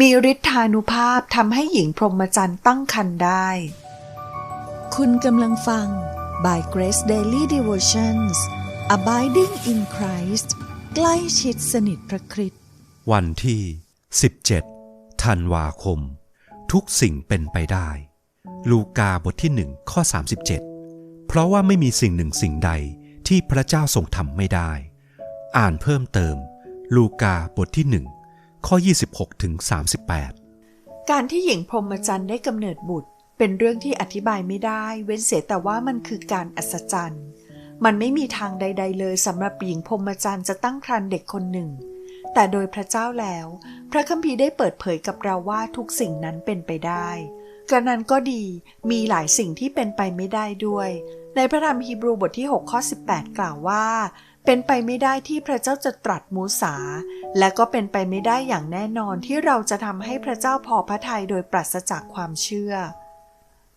มีฤทธานุภาพทำให้หญิงพรหมจรรย์ตั้งครรภ์ได้ คุณกำลังฟัง by Grace Daily Devotions Abiding in Christ ใกล้ชิดสนิทพระคริสต์วันที่ 17 ธันวาคม ทุกสิ่งเป็นไปได้ ลูกาบทที่หนึ่งข้อ 37 เพราะว่าไม่มีสิ่งหนึ่งสิ่งใดที่พระเจ้าทรงทำไม่ได้ อ่านเพิ่มเติม ลูกาบทที่หนึ่ง ข้อ 26ถึง38 การที่หญิงพรหมจรรย์ได้กำเนิดบุตร เป็นเรื่องที่อธิบายไม่ได้ เว้นเสียแต่ว่ามันคือการอัศจรรย์ มันไม่มีทางใด ๆ เลยสำหรับหญิงพรหมจรรย์จะตั้งครรภ์เด็กคนหนึ่ง แต่โดยพระเจ้าแล้ว พระคัมภีร์ได้เปิดเผยกับเราว่าทุกสิ่งนั้นเป็นไปได้ กระนั้นก็ดีมีหลายสิ่งที่เป็นไปไม่ได้ด้วย ในพระธรรมฮีบรูบทที่ 6 ข้อ 18 กล่าวว่า เป็นไปไม่ได้ที่พระเจ้าจะตรัสมูสา และก็เป็นไปไม่ได้อย่างแน่นอนที่เราจะทำให้พระเจ้าพอพระทัยโดยปราศจากความเชื่อ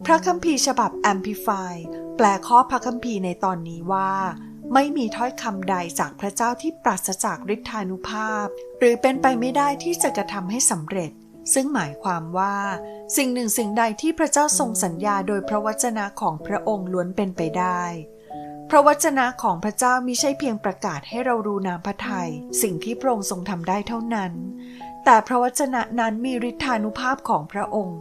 พระคัมภีร์ฉบับ Amplify แปลข้อพระคัมภีร์ในตอนนี้ว่า ไม่มีถ้อยคำใดจากพระเจ้าที่ปราศจากฤทธานุภาพ หรือเป็นไปไม่ได้ที่จะกระทำให้สำเร็จ ซึ่งหมายความว่า สิ่งหนึ่งสิ่งใดที่พระเจ้าทรงสัญญาโดยพระวจนะของพระองค์ล้วนเป็นไปได้ พระวจนะของพระเจ้ามิใช่เพียงประกาศให้เรารู้น้ำพระทยัยสิ่งที่พระองค์ทรงทำได้เท่านั้น แต่พระวจนะนั้นมีฤทธานุภาพของพระองค์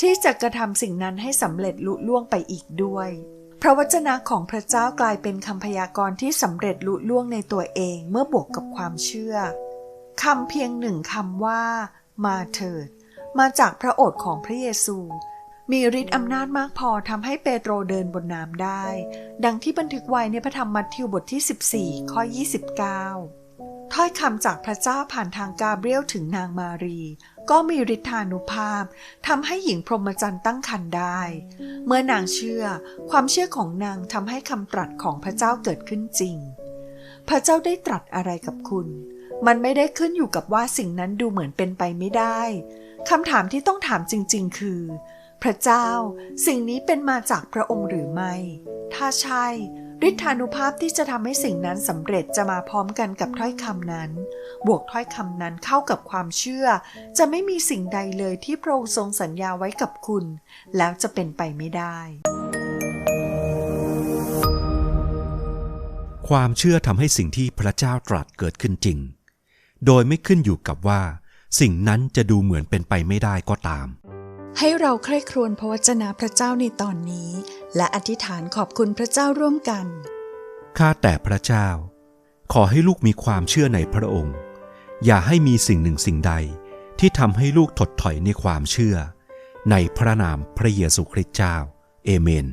ที่จะกระทำสิ่งนั้นให้สำเร็จลุล่วงไปอีกด้วย พระวจนะของพระเจ้ากลายเป็นคำพยากรณ์ที่สำเร็จลุล่วงในตัวเองเมื่อบวกกับความเชื่อคำเพียงหนึ่งคำว่า มาเถิด มาจากพระโอษฐ์ของพระเยซู มีฤทธิ์อำนาจมากพอทำให้เปโตรเดินบนน้ำได้ ดังที่บันทึกไว้ในพระธรรมมัทธิวบทที่ 14 ข้อ 29 ถ้อยคำจากพระเจ้าผ่านทางกาเบรียลถึงนางมารี ก็มีฤทธานุภาพทำให้หญิงพรหมจรรย์ตั้งครรภ์ได้ เมื่อนางเชื่อ ความเชื่อของนางทำให้คำตรัสของพระเจ้าเกิดขึ้นจริง พระเจ้าได้ตรัสอะไรกับคุณ มันไม่ได้ขึ้นอยู่กับว่าสิ่งนั้นดูเหมือนเป็นไปไม่ได้คำถามที่ต้องถามจริง ๆ คือ พระเจ้าสิ่งนี้เป็นมาจากพระองค์หรือไม่ ถ้าใช่ฤทธานุภาพที่จะทำให้สิ่งนั้นสำเร็จจะมาพร้อมกันกับถ้อยคำนั้น บวกถ้อยคำนั้นเข้ากับความเชื่อ จะไม่มีสิ่งใดเลยที่พระองค์ทรงสัญญาไว้กับคุณ แล้วจะเป็นไปไม่ได้ ความเชื่อทำให้สิ่งที่พระเจ้าตรัสเกิดขึ้นจริง โดยไม่ขึ้นอยู่กับว่า สิ่งนั้นจะดูเหมือนเป็นไปไม่ได้ก็ตาม ให้เราใคร่ครวญพระวจนะพระเจ้าในตอนนี้ และอธิษฐานขอบคุณพระเจ้าร่วมกัน ข้าแต่พระเจ้า ขอให้ลูกมีความเชื่อในพระองค์ อย่าให้มีสิ่งหนึ่งสิ่งใด ที่ทำให้ลูกถดถอยในความเชื่อ ในพระนามพระเยซูคริสต์เจ้า เอเมน